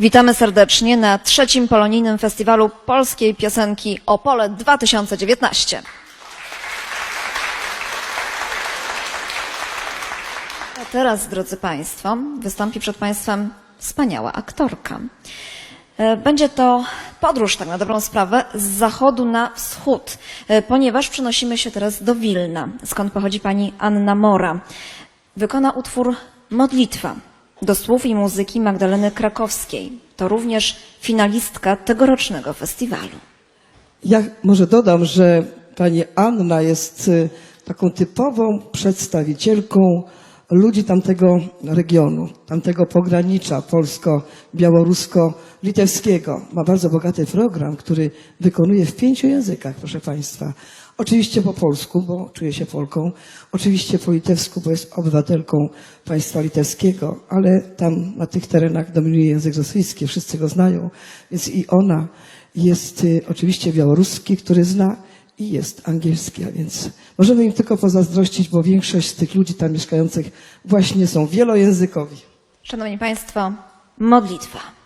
Witamy serdecznie na trzecim polonijnym festiwalu polskiej piosenki Opole 2019. A teraz, drodzy Państwo, wystąpi przed Państwem wspaniała aktorka. E, Będzie to podróż, tak na dobrą sprawę, z zachodu na wschód, e, ponieważ przenosimy się teraz do Wilna, skąd pochodzi pani Anna Mora. Wykona utwór Modlitwa do słów i muzyki Magdaleny Krakowskiej. To również finalistka tegorocznego festiwalu. Ja może dodam, że pani Anna jest y, taką typową przedstawicielką ludzi tamtego regionu, tamtego pogranicza polsko-białorusko-litewskiego. Ma bardzo bogaty program, który wykonuje w pięciu językach, proszę państwa. Oczywiście po polsku, bo czuje się Polką, oczywiście po litewsku, bo jest obywatelką państwa litewskiego, ale tam na tych terenach dominuje język rosyjski, wszyscy go znają, więc i ona jest y, oczywiście białoruski, który zna i jest angielski, a więc możemy im tylko pozazdrościć, bo większość z tych ludzi tam mieszkających właśnie są wielojęzykowi. Szanowni Państwo, modlitwa.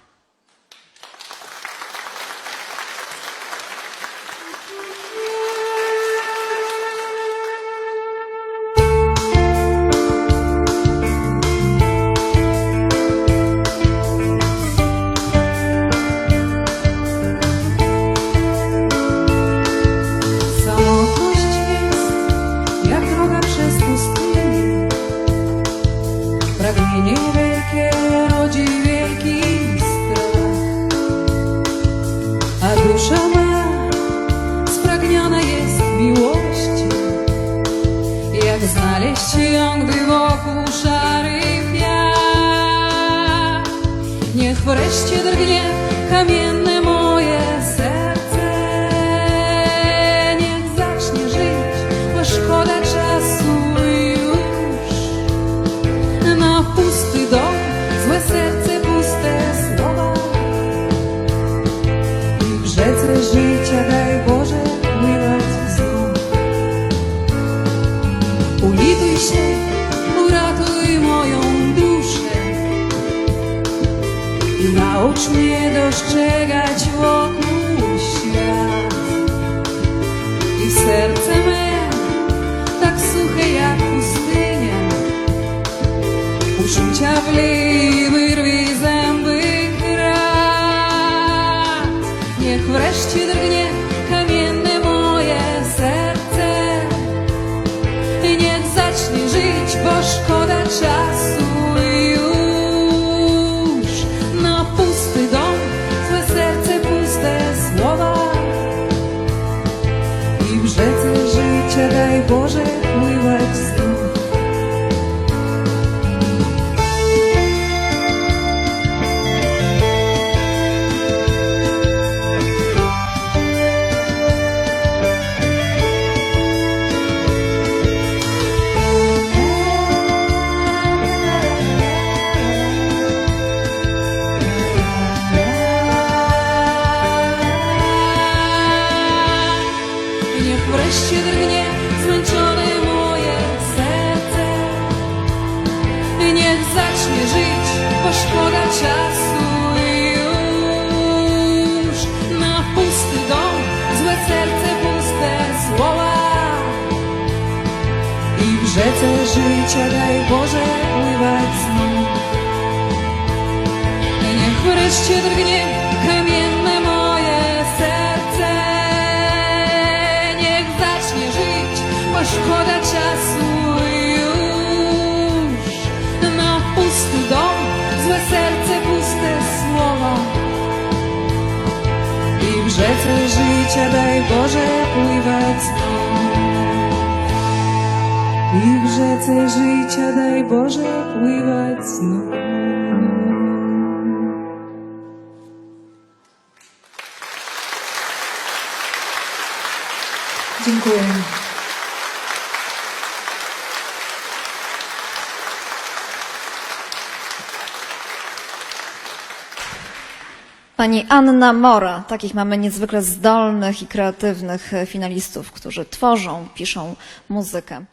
Dusza ma spragniona jest miłości. Jak znaleźć ją, gdy wokół szary piach? Niech wreszcie drgnie kamienne naucz mnie dostrzegać wokół świat. I serce me, tak suche jak pustynia, uczucia wlej, Rzece życia daj Boże pływać znów niech wreszcie drgnie kamienne moje serce. Niech zacznie żyć, bo szkoda czasu już. Na pusty dom, złe serce, puste słowa. I w rzece życia daj Boże pływać znów. Rzece życia daj Boże pływać znów. Dziękuję. Pani Anna Mora, takich mamy niezwykle zdolnych i kreatywnych finalistów, którzy tworzą, piszą muzykę.